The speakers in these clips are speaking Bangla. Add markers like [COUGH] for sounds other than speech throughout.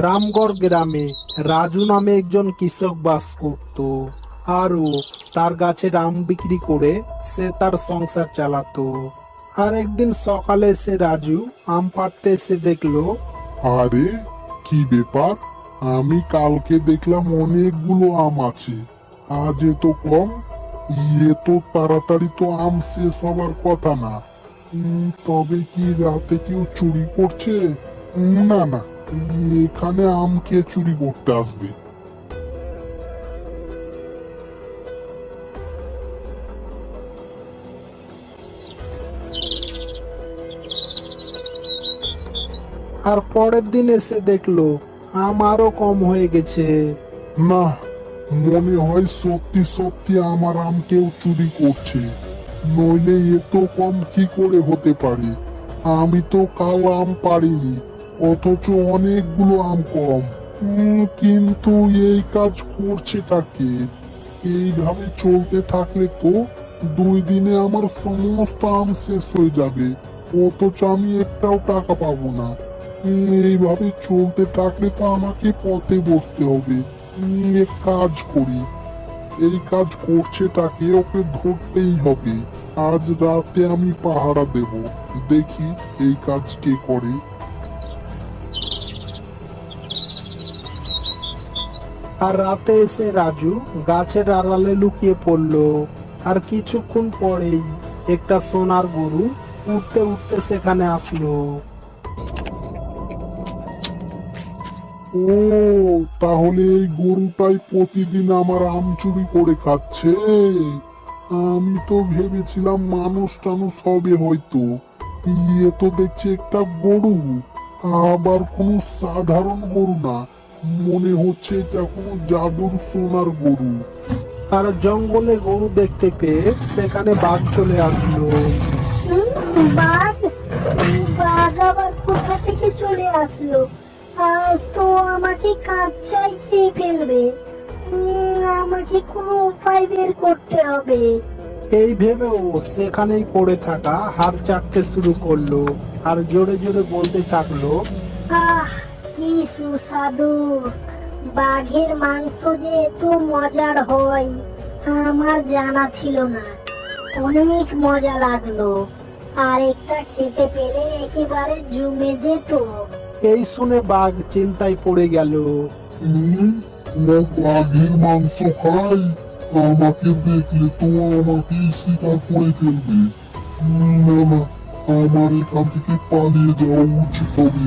রামগড় গ্রামে রাজু নামে একজন কৃষক বাস করত আরও তার গাছে আম বিক্রি করে সে তার সংসার চালাতো। আর একদিন সকালে সে রাজু আম পাড়তে এসে দেখল, আরে, কি ব্যাপার? আমি কালকে দেখলাম অনেকগুলো আম আছে, আজ এত কম ইয়ে তো তাড়াতাড়ি তো আম শেষ হবার কথা না। তবে কি রাতে কেউ চুরি করছে? না না। এখানে আম কে চুরি করতে আসবে। আর পরের দিন এসে দেখল আম আরও কম হয়ে গেছে। না মনে হয় সত্যি সত্যি আমার আম কেউ চুরি করছে। নইলে এত কম কি করে হতে পারে? আমি তো কাল আম পারিনি। অথচ অনেকগুলো আম কম। কিন্তু এই কাজ করছে কাকে এইভাবে চলতে থাকলে তো দুই দিনে আমার সমস্ত আম শেষ হয়ে যাবে। অথচ আমি একটাও টাকা পাবো না। এইভাবে চলতে থাকলে তো আমাকে পথে বসতে হবে। এক কাজ করি। এই কাজ করছে তাকে ওকে ধরতেই হবে। আজ রাতে আমি পাহারা দেব। দেখি এই কাজ কে করে। আর রাতে এসে রাজু গাছের আড়ালে লুকিয়ে পড়ল। আর কিছুক্ষণ পরেই একটা সোনার গরু উঠতে উঠতে সেখানে আসলো। ও, তাহলে এই গরুটাই প্রতিদিন আমার আম চুরি করে খাচ্ছে? আমি তো ভেবেছিলাম মানুষ টানুষ হবে হয়তো। ইয়ে তো দেখছি একটা গরু, আবার কোনো সাধারণ গরু না। মনে হচ্ছে এটা কোনো জাদুর সোনার গরু। আর জঙ্গলে গরু দেখতে পেয়ে সেখানে বাঘ চলে আসলো। হুম, বাঘ বাঘ আবার কোথা থেকে চলে আসলো? আজ তো আমাকে কাঁচাই খেয়ে ফেলবে। উম, আমাকে কোনো উপায় বের করতে হবে। এই ভেবে ও সেখানেই পড়ে থাকা হাত চাটতে শুরু করল আর জোরে জোরে বলতে থাকল আহ কি সুস্বাদু বাঘের মাংস যে এত মজার হয় আমার জানা ছিল না। অনেক মজা লাগল। আর একটা খেতে পেলে একেবারে জমে যেত। এই শুনে বাঘ চিন্তায় পড়ে গেল। বাঘের মাংস খাই আমাকে দেখলে তো আমাকে শিকার করে ফেলবে। না না আমার এখান থেকে পালিয়ে যাওয়া উচিত হবে।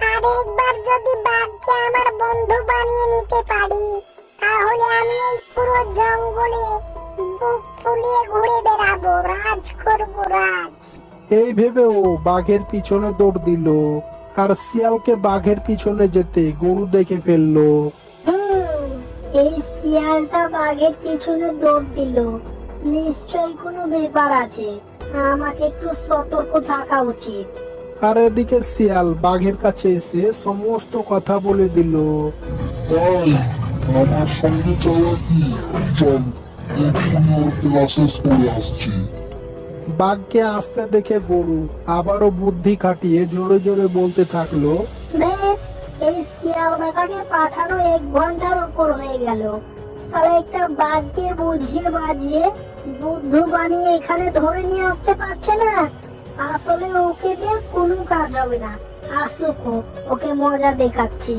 যাব আর একবার যদি বাঘকে আমার বন্ধু বানিয়ে নিতে পারি তাহলে আমি এই পুরো জঙ্গলে বুক ফুলিয়ে ঘুরে বেড়াবো। রাজ করব রাজ। এই ভেবে ও বাঘের পিছনে দৌড় দিল আর শিয়ালকে বাঘের পিছনে যেতে গরু দেখে ফেলল। এই শিয়ালটা বাঘের পিছনে দৌড় দিল। নিশ্চয়ই কোনো ব্যাপার আছে। আমাকে একটু সতর্ক থাকা উচিত। আর এদিকে শিয়াল বাঘের কাছে এসে সমস্ত কথা বলে দিল। ভাই আমার সঙ্গে চলা কি? চল এক্ষুনি ওর ক্লাসেস করে আসছি। বাঘকে আসতে দেখে গরু আবারও বুদ্ধি খাটিয়ে জোরে জোরে বলতে থাকল এই শিয়াল পাঠানো এক ঘণ্টার উপর হয়ে গেল। সালা একটা বাঘকে বুঝিয়ে বাজিয়ে বুদ্ধ বানিয়ে এখানে ধরে নিয়ে আসতে পারছে না? আসলে ওকে দিয়ে কোনো কাজ হবে না। আসুক ওকে মজা দেখাচ্ছি।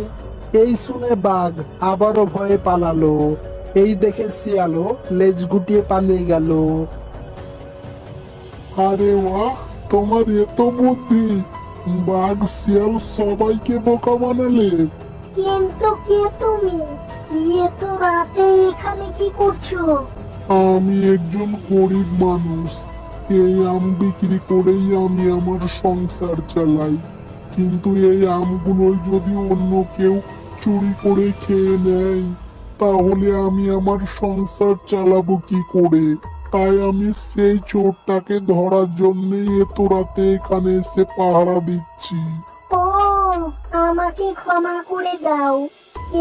এই শুনে বাঘ আবারও ভয়ে পালালো। এই দেখে শিয়ালও লেজ গুটিয়ে পালিয়ে গেল। আরে বাহ তোমার এত বুদ্ধি। বাঘ শিয়াল সবাইকে বোকা বানালে। কিন্তু কে তুমি? ইয়ে তো রাতে এখানে কি করছ? আমি একজন গরিব মানুষ। এই আম বিক্রি করেই আমি আমার সংসার চালাই। কিন্তু এই আমগুলো যদি অন্য কেউ চুরি করে খেয়ে নেয়, তাহলে আমি আমার সংসার চালাবো কি করে? তাই আমি সেই চোরটাকে ধরার জন্যই এত রাতে এখানে এসে পাহারা দিচ্ছি। ও, আমাকে ক্ষমা করে দাও।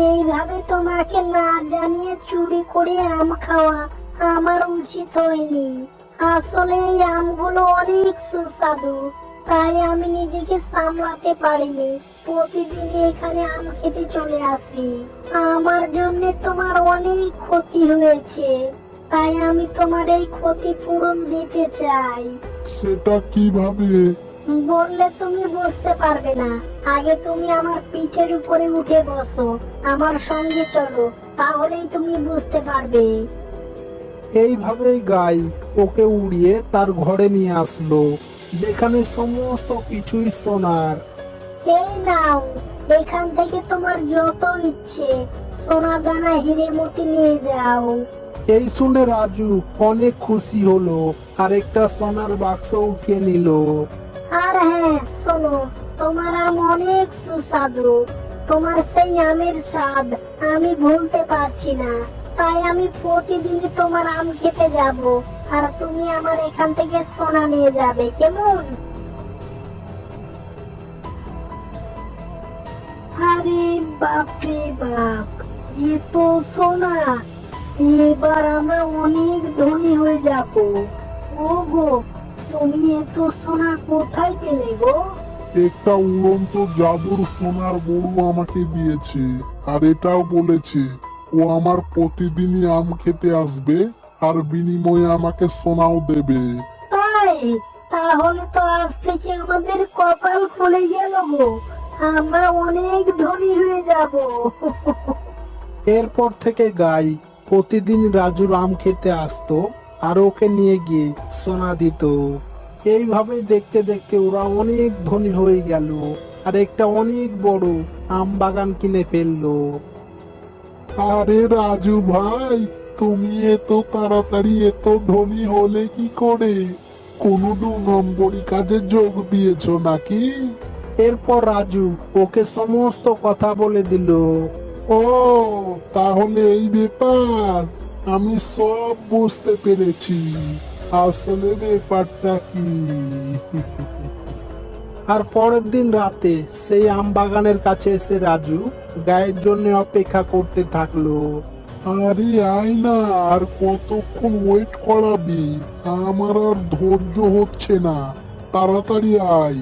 এইভাবে তোমাকে না জানিয়ে চুরি করে আম খাওয়া আমার উচিত হয়নি। আসলে এই আমগুলো অনেক সুস্বাদু তাই আমি নিজেকে সামলাতে পারিনি। প্রতিদিন এখানে আম খেতে চলে আসি। আমার জন্য তোমার অনেক ক্ষতি হয়েছে তাই আমি তোমার এই ক্ষতি পূরণ দিতে চাই। সেটা কীভাবে? বললে তুমি বুঝতে পারবে না। আগে তুমি আমার পিঠের উপরে উঠে বসো আমার সঙ্গে চলো তাহলেই তুমি বুঝতে পারবে। এইভাবেই গাই ওকে উড়িয়ে তার ঘরে নিয়ে আসলো যেখানে সমস্ত কিছুই সোনার। এই নাও এখান থেকে তোমার যত ইচ্ছে সোনা দানা হিরে মতি নিয়ে যাও। এই শুনে রাজু অনেক খুশি হলো আর একটা সোনার বাক্স উঠিয়ে নিল। আর হ্যাঁ শোনো তোমার আম অনেক সুস্বাদু। তোমার সেই আমের স্বাদ আমি ভুলতে পারছি না। তাই আমি প্রতিদিন তোমার আম খেতে যাব। আর তুমি আমার এখান থেকে সোনা নিয়ে যাবে। কেমন? আরে বাপরে বাপ, এ তো সোনা। এবার আমরা অনেক ধনী হয়ে যাব। ও গো তুমি এত সোনা কোথায় পেলে গো? একটা উড়ন্ত জাদুর সোনার গরু আমাকে দিয়েছে, আর এটাও বলেছে ও আমার প্রতিদিনই আম খেতে আসবে আর বিনিময়ে আমাকে সোনাও দেবে। তাই তাহলে তো আজ থেকে আমাদের কপাল খুলে গেল গো। আমরা অনেক ধনী হয়ে যাব। এরপর থেকে গাই প্রতিদিন রাজুর আম খেতে আসতো আর ওকে নিয়ে গিয়ে সোনা দিত। এইভাবে দেখতে দেখতে ওরা অনেক ধনী হয়ে গেল আর একটা অনেক বড় আম বাগান কিনে ফেলল। আরে রাজু ভাই তুমি এত তাড়াতাড়ি এত ধনী হলে কি করে? কোনো দু নম্বরই কাজে যোগ দিয়েছ নাকি? এরপর রাজু ওকে সমস্ত কথা বলে দিল। ও তাহলে এই ব্যাপার। আমি সব বুঝতে পেরেছি। আসলে ব্যাপারটা কি? [LAUGHS] আর পরের দিন রাতে সেই আম বাগানের কাছে এসে রাজু গায়ের জন্য অপেক্ষা করতে থাকল। আরে আয় না আর কতক্ষণ ওয়েট করাবি? আমার আর ধৈর্য হচ্ছে না। তাড়াতাড়ি আয়।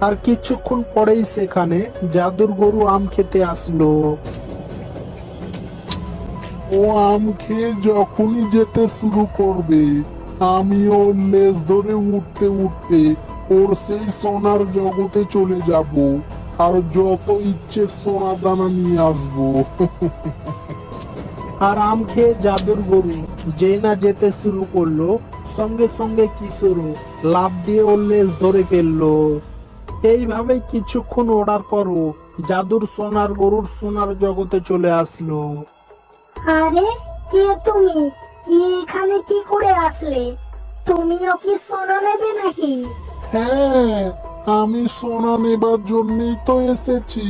আর কিছুক্ষণ পরেই সেখানে জাদুর গরু আম খেতে আসলো। ও আম খেয়ে যখনই যেতে শুরু করবে আমিও লেজ ধরে উঠতে উঠতে ওর সেই সোনার জগতে চলে যাব আর যত ইচ্ছে সোনা দানা নিয়ে আসব। [LAUGHS] আর আম খেয়ে জাদুর গরু যেই না যেতে শুরু করল সঙ্গে সঙ্গে কিশোরও লাভ দিয়ে ওর লেজ ধরে ফেলল। এইভাবে কিছুক্ষণ ওড়ার পরও জাদুর সোনার গরুর সোনার জগতে চলে আসলো। আরে কে তুমি? এখানে কি করে আসলে? তুমিও কি সোনা নেবে নাকি? হ্যাঁ আমি সোনা নেবার জন্যই তো এসেছি।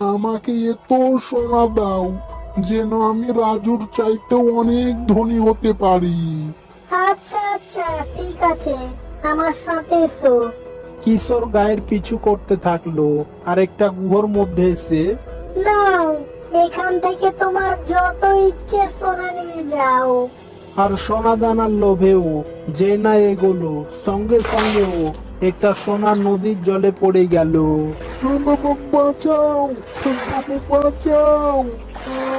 আমাকে এত সোনা দাও যেন আমি রাজুর চাইতে অনেক ধনী হতে পারি। আচ্ছা আচ্ছা ঠিক আছে। আমার সাথে এসো। কিশোর গায়ের পিছু করতে থাকল আর একটা গুহর মধ্যে এসে। নাও এখান থেকে তোমার যত ইচ্ছে সোনা নিয়ে যাও। আর সোনা দানার লোভেও যে না এগোলো সঙ্গে সঙ্গেও একটা সোনার নদীর জলে পড়ে গেল। বাবা বাঁচাও বাবা বাঁচাও।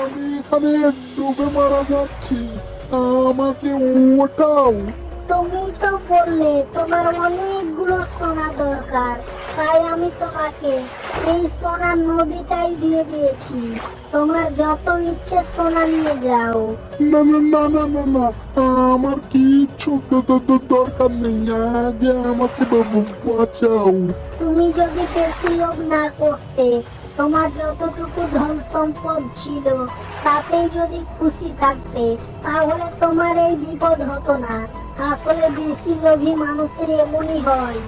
আমি এখানে ডুবে মারা যাচ্ছি। আমাকে ওঠাও তুমি তো বললে তোমার অনেকগুলো সোনা দরকার। তাই আমি তোমাকে এই সোনার নদীটাই দিয়ে দিয়েছি। তোমার যত ইচ্ছে সোনা নিয়ে যাও। না না না না না না আমার কিচ্ছু দরকার নেই। আগে আমাকে বাঁচাও। তুমি যদি বেশি লোভ না করতে তোমার যতটুকু ধন সম্পদ ছিল তাতেই যদি খুশি থাকতে তাহলে তোমার এই বিপদ হতো না। আসলে বেশি লোভী মানুষের এমনই হয়।